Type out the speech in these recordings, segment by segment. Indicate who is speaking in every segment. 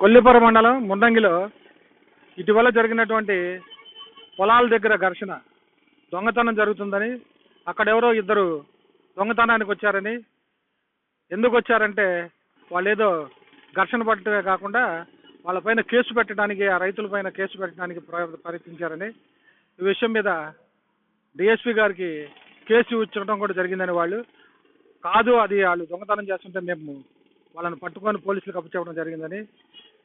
Speaker 1: కొల్లిపుర మండలం ముండంగిలో ఇటీవల జరిగినటువంటి పొలాల దగ్గర ఘర్షణ దొంగతనం జరుగుతుందని అక్కడెవరో ఇద్దరు దొంగతనానికి వచ్చారని ఎందుకు వచ్చారంటే వాళ్ళు ఏదో ఘర్షణ పడటమే కాకుండా వాళ్ళపైన కేసు పెట్టడానికి ఆ రైతులపైన కేసు పెట్టడానికి ప్రయత్నించారని ఈ విషయం మీద డిఎస్పీ గారికి కేసు ఇచ్చడం కూడా జరిగిందని వాళ్ళు కాదు అది వాళ్ళు దొంగతనం చేస్తుంటే మేము వాళ్ళని పట్టుకొని పోలీసులకు అప్పచెప్పడం జరిగిందని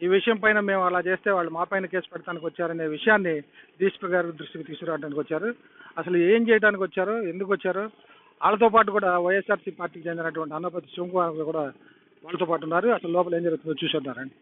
Speaker 1: ఈ విషయం పైన మేము అలా చేస్తే వాళ్ళు మా పైన కేసు పెడతానికి వచ్చారనే విషయాన్ని డిఎస్పీ గారి దృష్టికి తీసుకురావడానికి వచ్చారు. అసలు ఏం చేయడానికి వచ్చారు ఎందుకు వచ్చారు వాళ్ళతో పాటు కూడా వైఎస్ఆర్సీ పార్టీకి చెందినటువంటి అన్నపతి శివకుమార్ కూడా వాళ్ళతో పాటు ఉన్నారు. అసలు లోపల ఏం జరుగుతుందో చూసేద్దారండి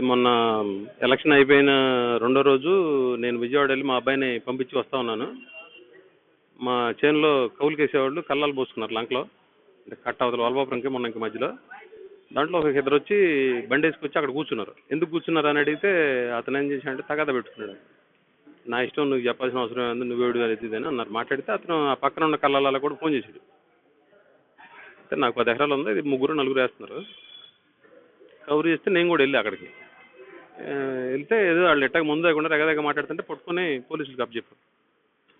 Speaker 2: మొన్న ఎలక్షన్ అయిపోయిన రెండో రోజు నేను విజయవాడ వెళ్ళి మా అబ్బాయిని పంపించి వస్తా ఉన్నాను. మా చేనులో కౌలు కేసేవాళ్ళు కళ్ళాలు పోసుకున్నారు లంకలో. అంటే కట్ట అవతల వల్బాపురంకి మొన్న ఇంక మధ్యలో. దాంట్లో ఒక ఇద్దరు వచ్చి బండి వేసుకొచ్చి అక్కడ కూర్చున్నారు. ఎందుకు కూర్చున్నారు అని అడిగితే అతను ఏం చేశాడంటే తగాద పెట్టుకున్నాడు. నా ఇష్టం నువ్వు చెప్పాల్సిన అవసరం ఏంది నువ్వు వేడు అనేది ఇది అని అన్నారు. మాట్లాడితే అతను ఆ పక్కన ఉన్న కళ్ళాలలో కూడా ఫోన్ చేశాడు. అంటే నాకు పది ఎకరాలు ఉంది ఇది ముగ్గురు నలుగురు వేస్తున్నారు. కవర్ చేస్తే నేను కూడా వెళ్ళి అక్కడికి. వెళ్తే ఏదో వాళ్ళు ఎట్టగా ముందు లేకుండా రెగదగ మాట్లాడుతుంటే పట్టుకొని కప్ చెప్పారు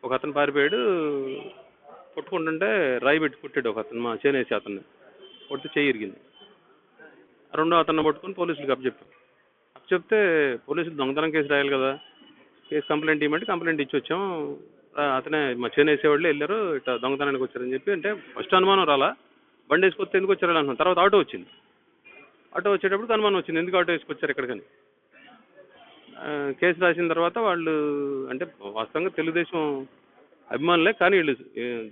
Speaker 2: ఒక అతను పారిపోయాడు పట్టుకుంటుంటే రాయి పెట్టి కొట్టాడు ఒక అతను మా చేనేసి అతన్ని. కొడితే చెయ్యి ఇరిగింది. రెండో అతన్ని పట్టుకొని పోలీసులకు అప్పచెప్పారు అప్పచెప్తే పోలీసులు దొంగతనం కేసు రాయాలి కదా కేసు కంప్లైంట్ ఇవ్వమంటే కంప్లైంట్ ఇచ్చి వచ్చాం అతనే మా చేనేసేవాళ్ళు వెళ్ళారు ఇట్లా దొంగతనానికి వచ్చారని చెప్పి అంటే ఫస్ట్ అనుమానం రాలా. బండి వేసుకొస్తే ఎందుకు వచ్చారు అంటున్నాం తర్వాత ఆటో వచ్చింది. ఆటో వచ్చేటప్పుడు అనుమానం వచ్చింది. ఎందుకు ఆటో వేసుకొచ్చారు ఎక్కడికని? కేసు రాసిన తర్వాత వాళ్ళు అంటే వాస్తవంగా తెలుగుదేశం అభిమానులే కానీ వీళ్ళు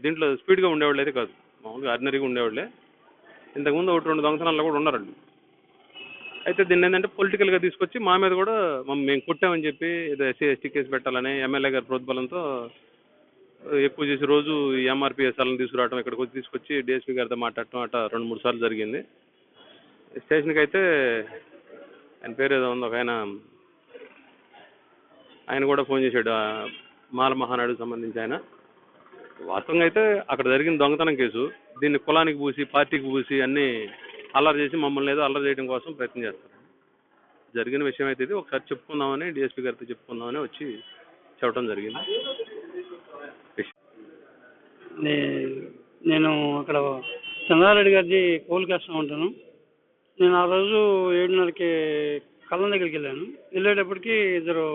Speaker 2: దీంట్లో స్పీడ్గా ఉండేవాళ్ళు అయితే కాదు. మామూలుగా ఆర్డినరీగా ఉండేవాళ్ళే. ఇంతకుముందు ఒకటి రెండు దొంగతనాల్లో కూడా ఉన్నారండి అయితే దీన్ని ఏంటంటే పొలిటికల్గా తీసుకొచ్చి మా మీద కూడా మేము కొట్టామని చెప్పి ఏదో ఎస్సీ ఎస్టీ కేసు పెట్టాలని ఎమ్మెల్యే గారి ప్రోద్బలంతో ఎక్కువ చేసి రోజు ఎంఆర్పీఎస్ ఎంఆర్పిఎస్ఆర్లను తీసుకురావడం ఇక్కడికి వచ్చి తీసుకొచ్చి డిఎస్పీ గారితో మాట్లాడటం అట్లా రెండు మూడు సార్లు జరిగింది. స్టేషన్కి అయితే ఆయన పేరు ఏదో ఉంది ఒక ఆయన ఆయన కూడా ఫోన్ చేశాడు మాల మహానాడుకు సంబంధించి ఆయన. వాస్తవంగా అయితే అక్కడ జరిగిన దొంగతనం కేసు దీన్ని కులానికి పూసి పార్టీకి పూసి అన్నీ అల్లరి చేసి మమ్మల్ని ఏదో అల్లరి చేయడం కోసం ప్రయత్నం చేస్తారు. జరిగిన విషయం అయితే ఇది. ఒకసారి చెప్పుకుందామని డిఎస్పీ గారితో చెప్పుకుందామని వచ్చి చెప్పడం జరిగింది.
Speaker 3: నేను అక్కడ చంద్రారెడ్డి గారిది కోల్ ఉంటాను నేను ఆ రోజు ఏడున్నరకి కళ్ళం దగ్గరికి వెళ్ళాను. వెళ్ళేటప్పటికి ఇద్దరు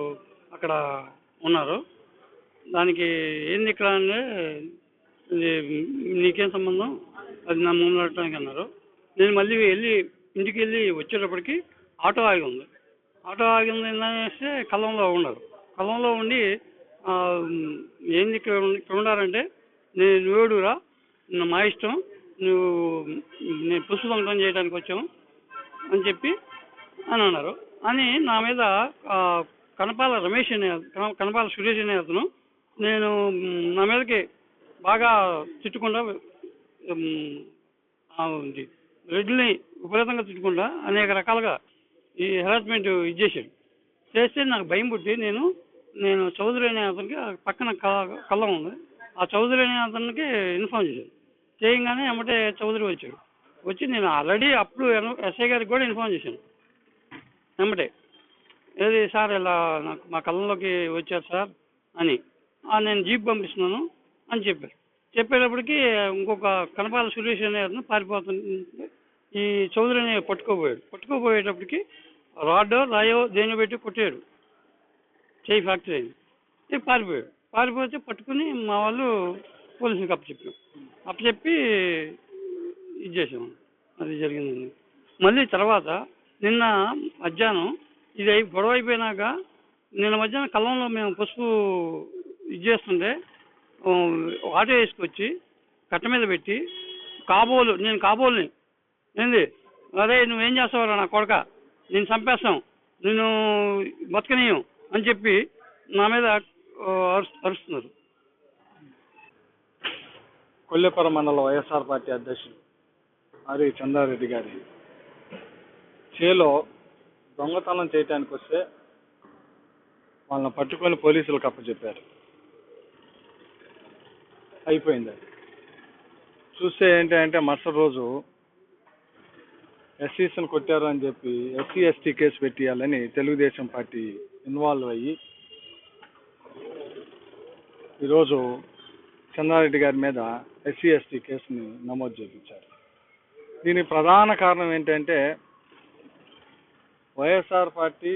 Speaker 3: అక్కడ ఉన్నారు. దానికి ఏంది ఇక్కడ అంటే ఇది నీకేం సంబంధం? అది నా ముందు నడటానికి అన్నారు. నేను మళ్ళీ వెళ్ళి ఇంటికి వెళ్ళి వచ్చేటప్పటికి ఆటో ఆగి ఉంది. ఆటో ఆగి ఉంది అనేస్తే కళ్ళంలో ఉన్నారు. కళ్ళంలో ఉండి ఏంది ఇక్కడ ఇక్కడ ఉన్నారంటే నేను నువ్వేడురా నా- మా ఇష్టం నువ్వు నేను పుష్ప దొంగతనం చేయడానికి వచ్చాము అని చెప్పి అని అన్నారు. అని నా మీద కనపాల రమేష్ అనే కనపాల సురేష్ అనే అతను నేను నా మీదకి బాగా తిట్టుకుండా రెడ్డిని రెడ్లని విపరీతంగా తిట్టుకుండా అనేక రకాలుగా ఈ హెరాస్మెంట్ ఇచ్చేసాడు చేస్తే నాకు భయం పుట్టి నేను నేను చౌదరి అనే అతనికి పక్కన క- కళ్ళం ఉంది. ఆ చౌదరి అనే అతనికి ఇన్ఫార్మ్ చేశాను చేయగానే ఎమ్మటే చౌదరి వచ్చాడు. వచ్చి నేను ఆల్రెడీ అప్పుడు ఎస్ఐ గారికి కూడా ఇన్ఫార్మ్ చేశాను. ఎమ్మటే ఏది సార్ ఇలా నాకు మా కళ్ళంలోకి వచ్చారు సార్ అని. నేను జీప్ పంపిస్తున్నాను అని చెప్పారు. చెప్పేటప్పటికి ఇంకొక కనపాల సురేష్ అనే అతను పారిపోతుంటే ఈ చౌదరిని పట్టుకోపోయాడు పట్టుకోపోయేటప్పటికి రాడ్డో రాయో దేని పెట్టి కొట్టాడు. చేయి ఫ్యాక్టరీ అయింది. పారిపోయాడు. పారిపోతే పట్టుకుని మా వాళ్ళు పోలీసులకు అప్పచెప్పాం. అప్పచెప్పి ఇది చేసాము అది జరిగిందండి. మళ్ళీ తర్వాత నిన్న మధ్యాహ్నం ఇది గొడవ అయిపోయినాక నిన్న మధ్యాహ్నం కళ్ళంలో మేము పసుపు ఇది చేస్తుంటే ఆటో వేసుకొచ్చి కట్ట మీద పెట్టి కాబోలు నేను కాబోలుని ఏంది? అదే నువ్వేం చేస్తావురా నా కొడక? నేను చంపేస్తాం. నేను బతకనీయం అని చెప్పి నా మీద అరుస్తున్నారు.
Speaker 4: కొల్లేపురం మండల వైఎస్ఆర్ పార్టీ అధ్యక్షుడు ఆరి చంద్రారెడ్డి గారి చేలో దొంగతనం చేయటానికి వస్తే వాళ్ళని పట్టుకొని పోలీసులకు అప్పచెప్పారు. అయిపోయింది అది. చూస్తే ఏంటంటే మరుసటి రోజు ఎస్సీస్ని కొట్టారు అని చెప్పి ఎస్సీ ఎస్టీ కేసు పెట్టియాలని తెలుగుదేశం పార్టీ ఇన్వాల్వ్ అయ్యి ఈరోజు చంద్రారెడ్డి గారి మీద ఎస్సీ ఎస్టీ కేసుని నమోదు చేయించారు దీనికి ప్రధాన కారణం ఏంటంటే వైఎస్ఆర్ పార్టీ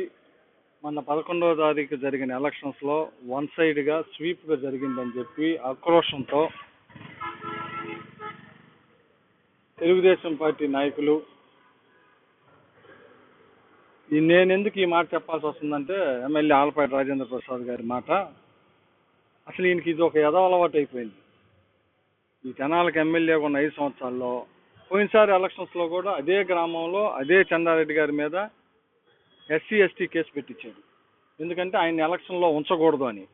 Speaker 4: మొన్న పదకొండవ తారీఖు జరిగిన ఎలక్షన్స్లో వన్ సైడ్గా స్వీప్గా జరిగిందని చెప్పి ఆక్రోషంతో తెలుగుదేశం పార్టీ నాయకులు ఈ నేను ఎందుకు ఈ మాట చెప్పాల్సి వస్తుందంటే ఎమ్మెల్యే ఆలపాటి రాజేంద్ర ప్రసాద్ గారి మాట. అసలు ఈయనకి ఇది ఒక ఎదవ అలవాటు అయిపోయింది. ఈ జనాలకు ఎమ్మెల్యేగా ఉన్న ఐదు సంవత్సరాల్లో పోయినసారి ఎలక్షన్స్లో కూడా అదే గ్రామంలో అదే చందారెడ్డి గారి మీద ఎస్సీ ఎస్టీ కేసు పెట్టించాడు. ఎందుకంటే ఆయన ఎలక్షన్లో ఉంచకూడదు అని.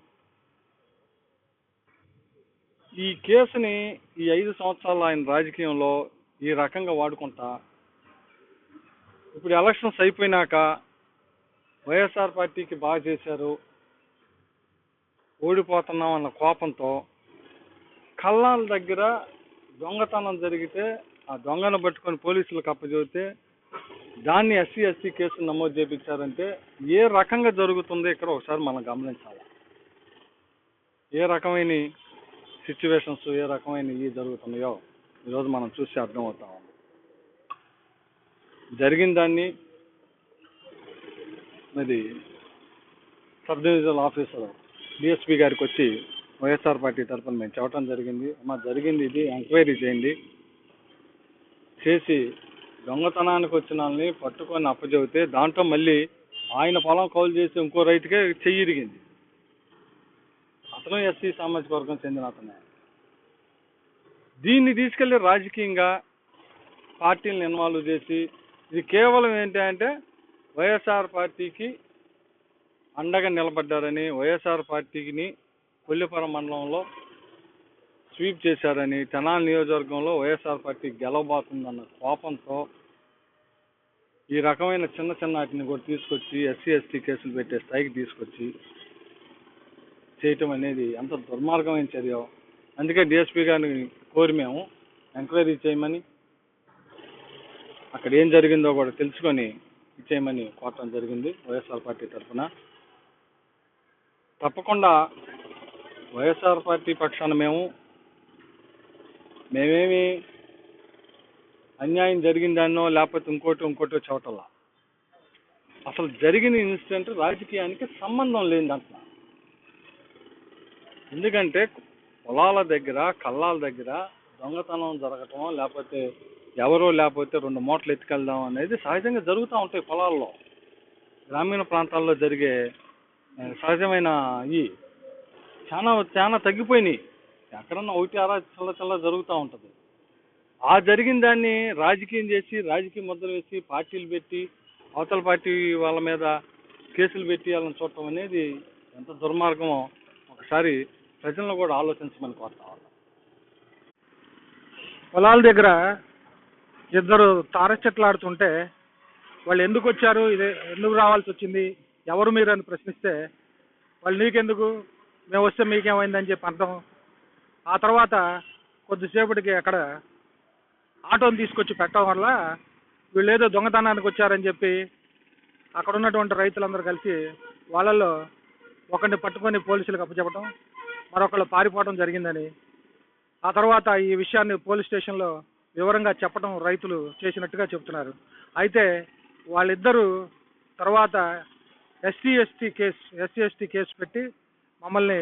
Speaker 4: ఈ కేసుని ఈ ఐదు సంవత్సరాలు ఆయన రాజకీయంలో ఈ రకంగా వాడుకుంటా ఇప్పుడు ఎలక్షన్స్ అయిపోయినాక వైఎస్ఆర్ పార్టీకి బాగా చేశారు ఓడిపోతున్నాం అన్న కోపంతో కల్లాల దగ్గర దొంగతనం జరిగితే ఆ దొంగను పట్టుకొని పోలీసులకు అప్పచెబితే దాన్ని ఎస్సీ ఎస్టీ కేసు నమోదు చేయించారంటే ఏ రకంగా జరుగుతుందో ఇక్కడ ఒకసారి మనం గమనించాలి. ఏ రకమైన సిచ్యువేషన్స్ ఏ రకమైన ఇవి జరుగుతున్నాయో ఈరోజు మనం చూసి అర్థమవుతా ఉంది. జరిగిన దాన్ని మరి సబ్ డివిజనల్ ఆఫీసర్ డిఎస్పీ గారికి వచ్చి వైఎస్ఆర్ పార్టీ తరఫున మేము చెప్పడం జరిగింది. మా జరిగింది ఇది ఎంక్వైరీ చేయండి. చేసి దొంగతనానికి వచ్చిన వాళ్ళని పట్టుకొని అప్పచెబితే దాంట్లో మళ్ళీ ఆయన పొలం కౌలు చేసి ఇంకో రైతుకే చెయ్యి ఇరిగింది. అతను ఎస్సీ సామాజిక వర్గం చెందిన అతనే. దీన్ని తీసుకెళ్ళి రాజకీయంగా పార్టీలను ఇన్వాల్వ్ చేసి ఇది కేవలం ఏంటి అంటే వైఎస్ఆర్ పార్టీకి అండగా నిలబడ్డారని వైఎస్ఆర్ పార్టీని కొల్లిపురం మండలంలో స్వీప్ చేశారని తెనాలి నియోజకవర్గంలో వైఎస్ఆర్ పార్టీ గెలవబోతుందన్న కోపంతో ఈ రకమైన చిన్న చిన్న వాటిని కూడా తీసుకొచ్చి ఎస్సీ ఎస్టీ కేసులు పెట్టే స్థాయికి తీసుకొచ్చి చేయటం అనేది ఎంత దుర్మార్గమైన చర్య. అందుకే డిఎస్పీ గారిని కోరి మేము ఎంక్వైరీ చేయమని అక్కడ ఏం జరిగిందో కూడా తెలుసుకొని ఇచ్చేయమని కోరటం జరిగింది వైఎస్ఆర్ పార్టీ తరఫున. తప్పకుండా వైఎస్ఆర్ పార్టీ పక్షాన మేము మేమేమి అన్యాయం జరిగిందన్నో లేకపోతే ఇంకోటి ఇంకోటో చోటలా. అసలు జరిగిన ఇన్సిడెంట్ రాజకీయానికి సంబంధం లేదంటున్నా ఎందుకంటే పొలాల దగ్గర కళ్ళాల దగ్గర దొంగతనం జరగటం లేకపోతే ఎవరో లేకపోతే రెండు మూటలు ఎత్తుకెళ్దాం అనేది సహజంగా జరుగుతూ ఉంటాయి పొలాల్లో. గ్రామీణ ప్రాంతాల్లో జరిగే సహజమైన ఈ చాలా చాలా తగ్గిపోయినాయి. ఎక్కడన్నా ఒకటి ఆరా చల్ల చల్ల జరుగుతూ ఉంటుంది. ఆ జరిగిన దాన్ని రాజకీయం చేసి రాజకీయ ముద్ర వేసి పార్టీలు పెట్టి అవతల పార్టీ వాళ్ళ మీద కేసులు పెట్టి వాళ్ళని చూడటం అనేది ఎంత దుర్మార్గమో ఒకసారి ప్రజలను కూడా ఆలోచించమని కోరుతా పొలాల దగ్గర ఇద్దరు తార చెట్లు ఆడుతుంటే వాళ్ళు ఎందుకు వచ్చారు? ఇదే ఎందుకు రావాల్సి వచ్చింది? ఎవరు మీరు అని ప్రశ్నిస్తే వాళ్ళు నీకెందుకు? మేము వస్తే మీకేమైందని చెప్పి అంటాం ఆ తర్వాత కొద్దిసేపటికి అక్కడ ఆటోని తీసుకొచ్చి పెట్టడం వల్ల వీళ్ళు ఏదో దొంగతనానికి వచ్చారని చెప్పి అక్కడ ఉన్నటువంటి రైతులందరూ కలిసి వాళ్ళల్లో ఒకరిని పట్టుకొని పోలీసులకు అప్పచెప్పడం మరొకళ్ళు పారిపోవడం జరిగిందని ఆ తర్వాత ఈ విషయాన్ని పోలీస్ స్టేషన్లో
Speaker 1: వివరంగా చెప్పడం రైతులు చేసినట్టుగా చెప్తున్నారు అయితే వాళ్ళిద్దరూ తర్వాత SC ST case SC ST case పెట్టి మమ్మల్ని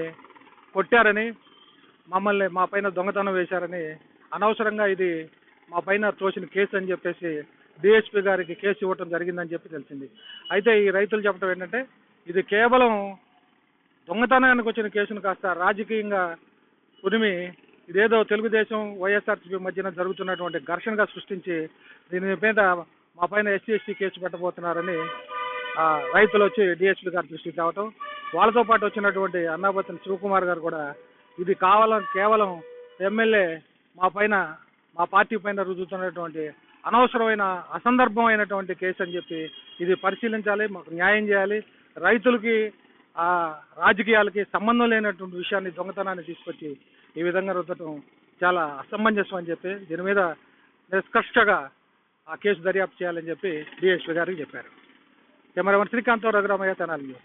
Speaker 1: కొట్టారని మమ్మల్ని మా పైన దొంగతనం వేశారని అనవసరంగా ఇది మా పైన తోసిన కేసు అని చెప్పేసి డిఎస్పీ గారికి కేసు ఇవ్వటం జరిగిందని చెప్పి తెలిసింది. అయితే ఈ రైతులు చెప్పడం ఏంటంటే ఇది కేవలం దొంగతనానికి వచ్చిన కేసును కాస్త రాజకీయంగా ఉరిమి ఇదేదో తెలుగుదేశం వైఎస్ఆర్సీపీ మధ్యన జరుగుతున్నటువంటి ఘర్షణగా సృష్టించి దీని మీద మా పైన ఎస్సీ ఎస్టీ కేసు పెట్టబోతున్నారని రైతులు వచ్చి డిఎస్పీ గారి దృష్టికి తేవటం వాళ్ళతో పాటు వచ్చినటువంటి అన్నాపతిని శివకుమార్ గారు కూడా ఇది కావాలని కేవలం ఎమ్మెల్యే మా పైన మా పార్టీ పైన రుజుతున్నటువంటి అనవసరమైన అసందర్భమైనటువంటి కేసు అని చెప్పి ఇది పరిశీలించాలి మాకు న్యాయం చేయాలి. రైతులకి ఆ రాజకీయాలకి సంబంధం లేనటువంటి విషయాన్ని దొంగతనాన్ని తీసుకొచ్చి ఈ విధంగా రుద్దటం చాలా అసమంజసం అని చెప్పి దీని మీద నిష్కర్షగా ఆ కేసు దర్యాప్తు చేయాలని చెప్పి డిఎస్పీ గారికి చెప్పారు. కెమెరామెన్ శ్రీకాంత్ రఘురామయ్య తెనాలి